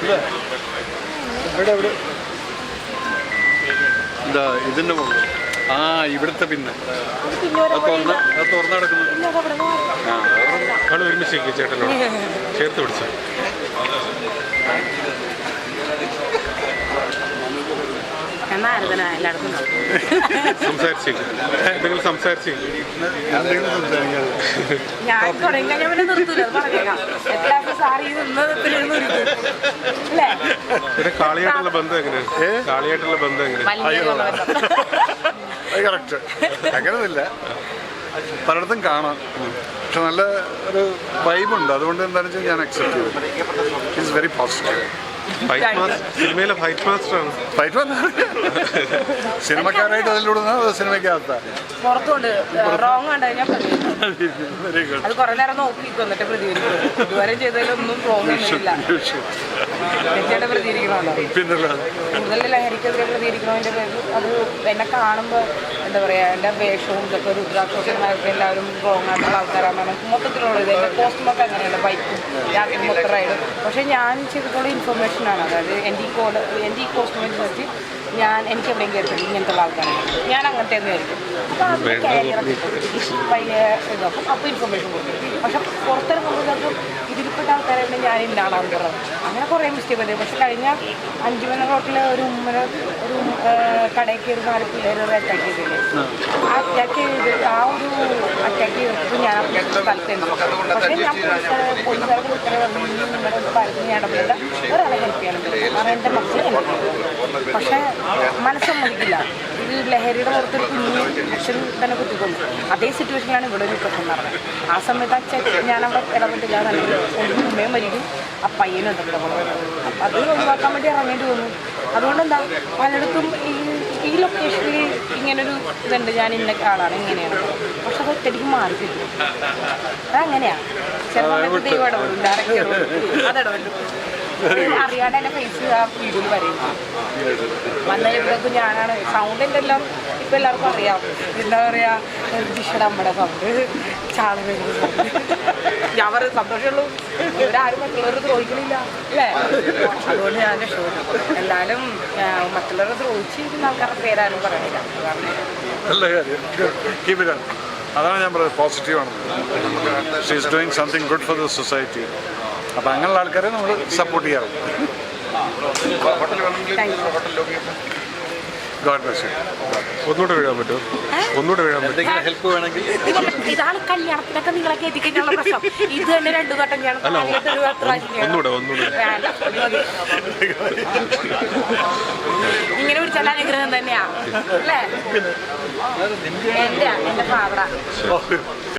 ഇവിടെ ഇവിടെ എന്താ മുകളിൽ. ആ ഇവിടുത്തെ പിന്നെ. അത് തുറന്ന് അത് തുറന്നു കിടക്കുന്നത് പിന്നെ അവിടെ ആൾ ഒരുമിച്ച് ചേട്ടനോട്. ചേർത്ത് പിടിച്ചു. പിന്നെ കാളിയായിട്ടുള്ള ബന്ധം എങ്ങനെയാണ് കാളിയായിട്ടുള്ള ബന്ധം എങ്ങനെയാണ് കറക്റ്റ് അങ്ങനെയൊന്നുമില്ല പലയിടത്തും കാണാം. പക്ഷെ നല്ല ഒരു വൈബുണ്ട് അതുകൊണ്ട് എന്താണെന്ന് വെച്ചാൽ ഞാൻ അക്സെപ്റ്റ് ചെയ്തു. ഇറ്റ്സ് വെരി പോസിറ്റീവ് സിനിമയിലെ ഫൈറ്റ് മാസ്റ്റർ ആണ്. ഫൈറ്റ് വന്ന സിനിമക്കാരായിട്ട് അതിലൂടെ സിനിമയ്ക്കകത്ത? പുറത്തുകൊണ്ട് റോങ് കണ്ടു കഴിഞ്ഞാൽ വെരി ഗുഡ് അത് കുറെ നേരം നോക്കി എന്നിട്ട് പ്രതികരിക്കും. ഇതുവരെ ചെയ്തതിലൊന്നും റോങ് ഒന്നുമില്ല തെറ്റായിട്ട് പ്രതികരിക്കണമല്ലോ. പിന്നല്ല. കൂടുതൽ ലഹരിക്കെതിരെ പ്രതികരിക്കണതിന്റെ പേരിൽ അത് എന്നെ കാണുമ്പോൾ എന്താ പറയുക എന്റെ വേഷവും ഇതൊക്കെ രുദ്രാക്ഷോഷന്മാർക്ക് എല്ലാവരും റോങ് ആയിട്ടുള്ള ആൾക്കാരാണ് മൊത്തത്തിലുള്ളത് എന്റെ കോസ്റ്റ്യൂമൊക്കെ അങ്ങനെയാണ് ബൈക്കും രാത്രി മൊത്തം റൈഡും പക്ഷേ ഞാൻ ചെയ്തിട്ടുള്ള ഇൻഫർമേഷനാണ് അതായത് എന്റെ ഈ കോഡ് എന്റെ ഈ കോസ്റ്റ്യൂം അനുസരിച്ച് ഞാൻ എനിക്ക് എവിടെയും കയറിയിട്ടുണ്ട് ഇങ്ങനത്തെ ഉള്ള ആൾക്കാരാണ്. ഞാൻ അങ്ങനത്തെ തന്നെ ആയിരിക്കും അപ്പോൾ അതിന്റെ കാരിയറൊക്കെ പയ്യ ഇതാക്കും. അപ്പോൾ ഇൻഫർമേഷൻ കൊടുക്കും. പക്ഷെ പുറത്തിറങ്ങുമ്പോഴേക്കും ഇതിൽപ്പെട്ട ആൾക്കാരായിട്ട് ഞാൻ ആളാന്ന് പറഞ്ഞു അങ്ങനെ കുറേ മിസ്റ്റേക്ക് വരും പക്ഷെ കഴിഞ്ഞ അഞ്ചു മണി റോട്ടിലെ ഒരു ഉമ്മര ഒരു കടയ്ക്ക് ഒരു നാല് പിള്ളേർ ഒരു അറ്റാക്ക് ചെയ്തില്ലേ? ആ അറ്റാക്ക് ചെയ്ത് ആ ഒരു അറ്റാക്ക് ചെയ്തപ്പോൾ ഞാൻ സ്ഥലത്തുണ്ട് പക്ഷേ ഞാൻ പോലീസുകാർക്ക് ഉത്തരവ് പറഞ്ഞു നിങ്ങളുടെ കാര്യത്തിൽ ഞാൻ ഇടപെടില്ല ഒരാളെ ഹെൽപ്പ് ചെയ്യാനും പറ്റില്ല കാരണം എന്റെ മക്കൾ എനിക്ക് പക്ഷേ മനസ്സമ്മതിക്കില്ല ഈ ലഹരിയുടെ പുറത്തൊരു കുഞ്ഞു അച്ഛൻ തന്നെ കുത്തിക്കൊണ്ടു അതേ സിറ്റുവേഷനിലാണ് ഇവിടെ ഒരു പ്രശ്നം നടന്നത്. ആ സമയത്ത് അച്ഛൻ ഞാനവിടെ ഇടപെട്ടില്ല. തന്നെ ഒരു ഉമ്മയും മരിക്കും. ആ പയ്യനുണ്ട് ഇവിടെ. അപ്പം അത് ഒഴിവാക്കാൻ വേണ്ടി ഇറങ്ങേണ്ടി വന്നു. അതുകൊണ്ട് എന്താ പലയിടത്തും ഈ ഈ ലൊക്കേഷനിൽ ഇങ്ങനൊരു ഇതുണ്ട്. ഞാൻ ഇന്ന ആളാണ് ഇങ്ങനെയാണ്. പക്ഷെ അത് ഒറ്റയ്ക്ക് മാറി കിട്ടും അതങ്ങനെയാണ് ചില ദൈവം ഇടപെടും. ഡയറക്റ്റ് ഇടപെടും. ഫേസ് ആ ഞാനാണ്. എല്ലാം എല്ലാവർക്കും അറിയാം. സൗണ്ട് അതുകൊണ്ട് ഞാൻ കീപ് ഇറ്റ് അതാണ് ഞാൻ പറയുന്നത് പോസിറ്റീവ് ആണ്. She is doing something good for the society അപ്പം അങ്ങനെയുള്ള ആൾക്കാരെ നമ്മൾ സപ്പോർട്ട് ചെയ്യാറുണ്ട് ഗോഡ് ബ്ലസ് ഒന്നുകൂടെ വീഴാൻ പറ്റുമോ? ഒന്നുകൂടെ വീഴാൻ പറ്റും എന്തെങ്കിലും ഹെൽപ്പ് വേണമെങ്കിൽ. ഇതാണ് കല്യാണത്തിനൊക്കെ നിങ്ങളെ കയറ്റിക്കഴിഞ്ഞുള്ള പ്രശ്നം. ഇത് തന്നെ രണ്ടു വട്ടം ഞാൻ. ഒന്നുകൂടെ ഒന്നുകൂടെ. ഇങ്ങനെ പിടിച്ചാൽ അനുഗ്രഹം തന്നെയാ. അല്ലേ? എന്റെ എന്റെ ഫാവറ